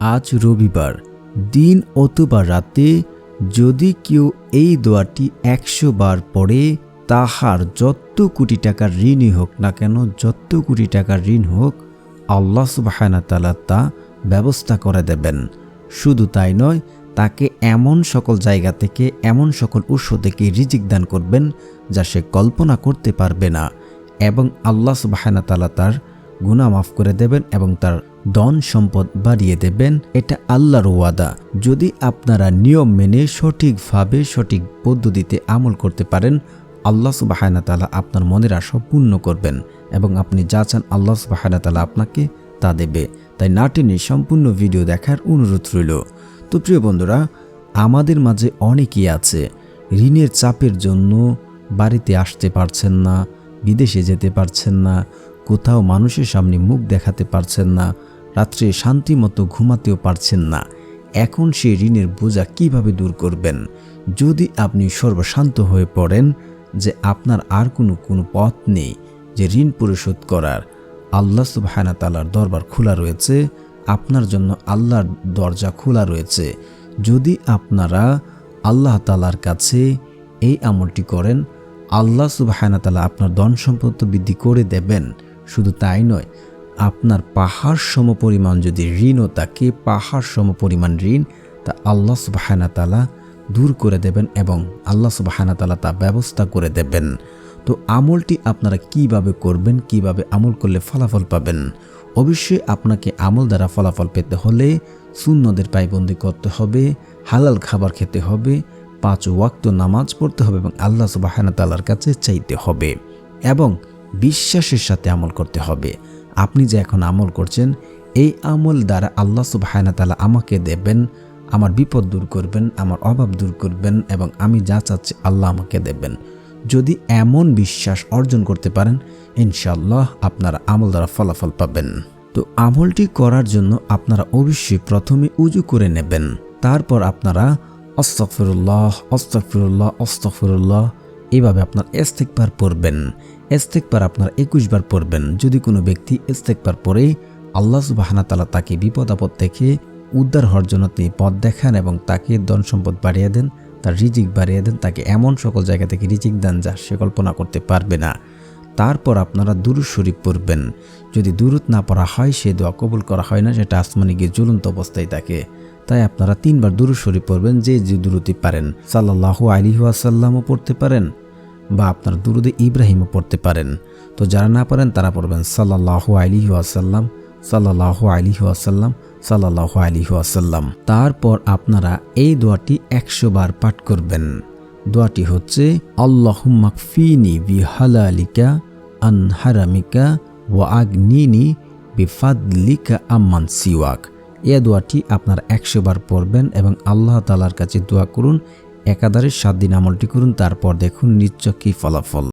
আজ রবিবার, দিন অথবা রাতে যদি কেউ এই দোয়াটি একশো বার পড়ে, তাহার যত কোটি টাকার ঋণই হোক না কেন, যত কোটি টাকার ঋণ হোক, আল্লাহ সুবাহানা তালা তা ব্যবস্থা করে দেবেন। শুধু তাই নয়, তাকে এমন সকল জায়গা থেকে, এমন সকল উৎস থেকে রিজিক দান করবেন যা সে কল্পনা করতে পারবে না এবং আল্লাহ সুবাহানা তার গুণা মাফ করে দেবেন এবং তার ধন সম্পদ বাড়িয়ে দেবেন, এটা আল্লাহর ওয়াদা। যদি আপনারা নিয়ম মেনে সঠিকভাবে সঠিক পদ্ধতিতে আমল করতে পারেন, আল্লাহ সুবাহানা তালা আপনার মনের আশা পূর্ণ করবেন এবং আপনি যা চান আল্লাহ সুবাহানা তালা আপনাকে তা দেবে। তাই না সম্পূর্ণ ভিডিও দেখার অনুরোধ রইল। তো প্রিয় বন্ধুরা, আমাদের মাঝে অনেকেই আছে, ঋণের চাপের জন্য বাড়িতে আসতে পারছেন না, বিদেশে যেতে পারছেন না কোথাও মানুষের সামনে মুখ দেখাতে পারছেন না, রাত্রে শান্তি মতো ঘুমাতেও পারছেন না। এখন সেই ঋণের বোঝা কীভাবে দূর করবেন? যদি আপনি সর্বশান্ত হয়ে পড়েন যে আপনার আর কোনো কোনো পথ নেই যে ঋণ পরিশোধ করার। আল্লাহ সুবাহানা তালার দরবার খোলা রয়েছে, আপনার জন্য আল্লাহর দরজা খোলা রয়েছে। যদি আপনারা আল্লাহ তালার কাছে এই আমলটি করেন, আল্লাহ সুবাহানা তালা আপনার ধন সম্পদ বৃদ্ধি করে দেবেন। শুধু তাই নয়, আপনার পাহাড় সম পরিমাণ যদি ঋণও থাকে পাহাড় সম পরিমাণ ঋণ, তা আল্লাহ সুবাহানা তালা দূর করে দেবেন এবং আল্লাহ সুবাহানা তালা তা ব্যবস্থা করে দেবেন। তো আমলটি আপনারা কীভাবে করবেন, কীভাবে আমল করলে ফলাফল পাবেন? অবশ্যই আপনাকে আমল দ্বারা ফলাফল পেতে হলে শূন্যদের পাইবন্দি করতে হবে, হালাল খাবার খেতে হবে, পাঁচ ওয়াক্ত নামাজ পড়তে হবে এবং আল্লাহ সুবাহানা তালার কাছে চাইতে হবে। এবং বিশ্বাসের সাথে আমল করতে হবে। আপনি যে এখন আমল করছেন, এই আমল দ্বারা আল্লাহ সুবাহানা তালা আমাকে দেবেন, আমার বিপদ দূর করবেন, আমার অভাব দূর করবেন এবং আমি যা চাচ্ছি আল্লাহ আমাকে দেবেন। যদি এমন বিশ্বাস অর্জন করতে পারেন ইনশাল্লাহ আপনারা আমল দ্বারা ফলাফল পাবেন। তো আমলটি করার জন্য আপনারা অবশ্যই প্রথমে উজু করে নেবেন। তারপর আপনারা অস্তফিরুল্লাহ অস্তফিরুল্লাহ অস্তফিরুল্লাহ এভাবে আপনার এস্তেকবার পড়বেন। এস্তেকবার আপনার একুশ বার পড়বেন। যদি কোনো ব্যক্তি এস্তেকবার পরে আল্লাহ সুবাহানা তালা তাকে বিপদ আপদ থেকে উদ্ধার হওয়ার জন্য তিনি পথ দেখান এবং তাকে ধন সম্পদ বাড়িয়ে দেন, তার রিজিক বাড়িয়ে দেন, তাকে এমন সকল জায়গা থেকে রিজিক দেন যা সে কল্পনা করতে পারবে না। তারপর আপনারা দুরুদ শরীফ পড়বেন। যদি দুরুদ না পড়া হয়, সে দোয়া কবুল করা হয় না, সেটা আসমানে গিয়ে জ্বলন্ত অবস্থায় থাকে। তাই আপনারা তিনবার দুরুদ শরীফ পড়বেন, যে যে দুরুতি পারেন। সাল্লাহু আলী ওয়াসাল্লামও পড়তে পারেন বা আপনার দুরুদে ইব্রাহিমও পড়তে পারেন। তো যারা না পারেন তারা পড়বেন সাল্লাহু আলী ওয়াসাল্লাম সাল্লাহু আলী ওয়াসাল্লাম সাল্লাহ আলী ওয়াসাল্লাম। তারপর আপনারা এই দোয়াটি একশো বার পাঠ করবেন। দোয়াটি হচ্ছে আল্লাহুম্মাক ফিনি বি হালালিকা আন হারামিকা ওয়া আগনিনি বিফাদলিকা আম্মান সিওয়াক। এ দোয়াটি আপনার একশো বার পড়বেন এবং আল্লাহ তালার কাছে দোয়া করুন একাধারে সাত দিন আমলটি করুন তারপর দেখুন নিশ্চয় কী ফলাফল।